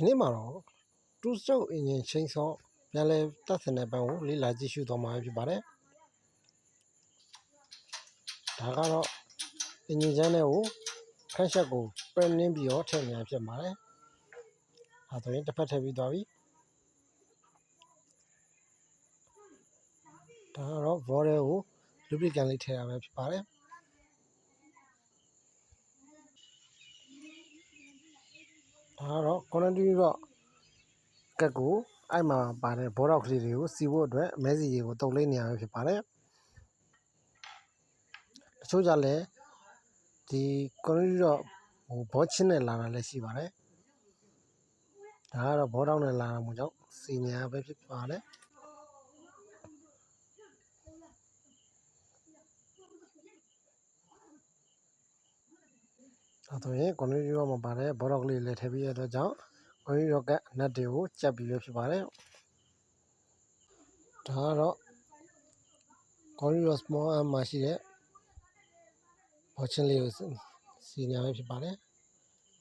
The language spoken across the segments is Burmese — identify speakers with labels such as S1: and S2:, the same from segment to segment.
S1: ဒီနေ့မှာတော့2 stroke engine chainsaw ပြန်လည်တပ်ဆင်တဲ့ဘက်ကိုလေ့လာကြည့်ရှုသွားမှာဖြစ်ပါတယ်ဒါကတော့ engine ချမ်းတဲ့ကိုခန့်ရှက်ကိုပရနင်းပြီးတော့ထည့်နေရဖြစ်ပါတယ်အဲဆိုရင်တစ်ဖက်ထည့်ပြီးသွားပြီဒါကတော့ body ကို lubricant လေးထည့်ရမှာဖြစ်ပါတယ် ဒါကတော့ quantity တော့ကက်ကိုအဲ့မှာပါတဲ့ဘောတော့ကလေးတွေကိုစီဖို့အတွက်မဲစီတွေကိုတုံလေးနေရမှာဖြစ်ပါတယ်တချို့ကြလည်းဒီ quantity တော့ဟိုဘောချင်းနဲ့လာတာလည်းရှိပါတယ်ဒါကတော့ဘောတောင်းနဲ့လာတာမို့ကြောင့်စီနေရပဲဖြစ်ပါတယ် အဲဆိုရင် quantity တော့မပါတဲ့ဘောတော့ကလေးလည်းထည့်ပြီးရတဲ့အတွက်ကြောင့် quantity တော့ကနတ်တွေကိုကြက်ပြီးပဲဖြစ်ပါတယ်ဒါကတော့ quantity small m မှာရှိတဲ့ဘောချင်းလေးကိုစီနေရပဲဖြစ်ပါတယ်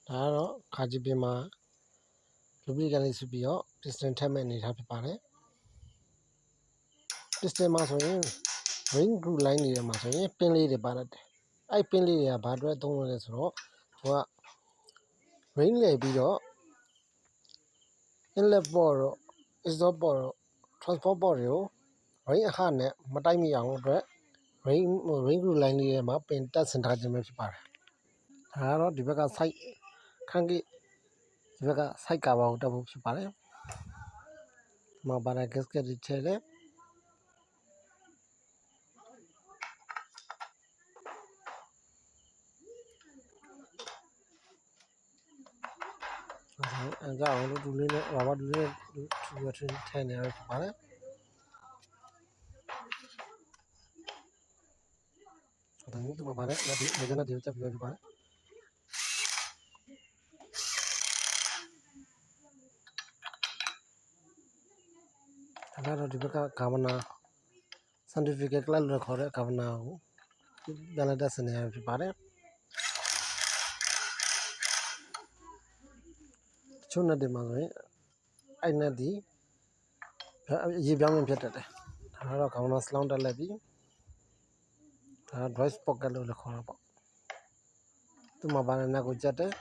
S1: ဒါကတော့ခါကြည့်ပြင်မှာ lubricant လေးဆွပြီးတော့ piston ထည့်မဲ့အနေထားဖြစ်ပါတယ် piston မှာဆိုရင် ring groove line တွေမှာဆိုရင်ပင်းလေးတွေပါတတ်တယ်အဲ့ပင်းလေးတွေကဘာအတွက်သုံးလို့လဲဆိုတော့ သူက ring လေပြီးတော့ inlet port တော့ exhaust port တော့ transport port တွေကို ring အခနဲ့မတိုက်မိအောင်အတွက် ring ring groove line လေးတွေမှာပင်တက်ဆင်ထားခြင်းပဲဖြစ်ပါတယ်ဒါကတော့ဒီဘက်က site ခန်းကြီးဒီဘက်က site cover ကိုတက်ဖို့ဖြစ်ပါတယ်ဒီမှာပါတဲ့ gasket တွေထည့်တယ် အဲကြောင့်လို့ဒူလေးနဲ့ဘာဘာဒူလေးနဲ့ထူရထင်းထဲနေရဖြစ်ပါတယ်ဒါမျိုးဒီမှာပါတယ်ဒီဒီကနေ့ဒီ ချက်ပြောပြပါတယ်ဒါကတော့ဒီဘက်ကဂါဗနာ scientific class လို့ခေါ်တဲ့ဂါဗနာကိုပြန်လက်တက်စနေရဖြစ်ပါတယ်ချုံနဲ့တင်မှာဆိုရင်အဲ့နဲ့ဒီရေပြောင်းရင်ဖြစ်တတ်တယ်ဒါကတော့ခေါင်းတော်စလောင်းတက်လက်ပြီးဒါ drive pocket လို့လည်းခေါ်တာပေါ့သူ့မှာဘာနဲ့နဲ့ကိုကြက်တယ်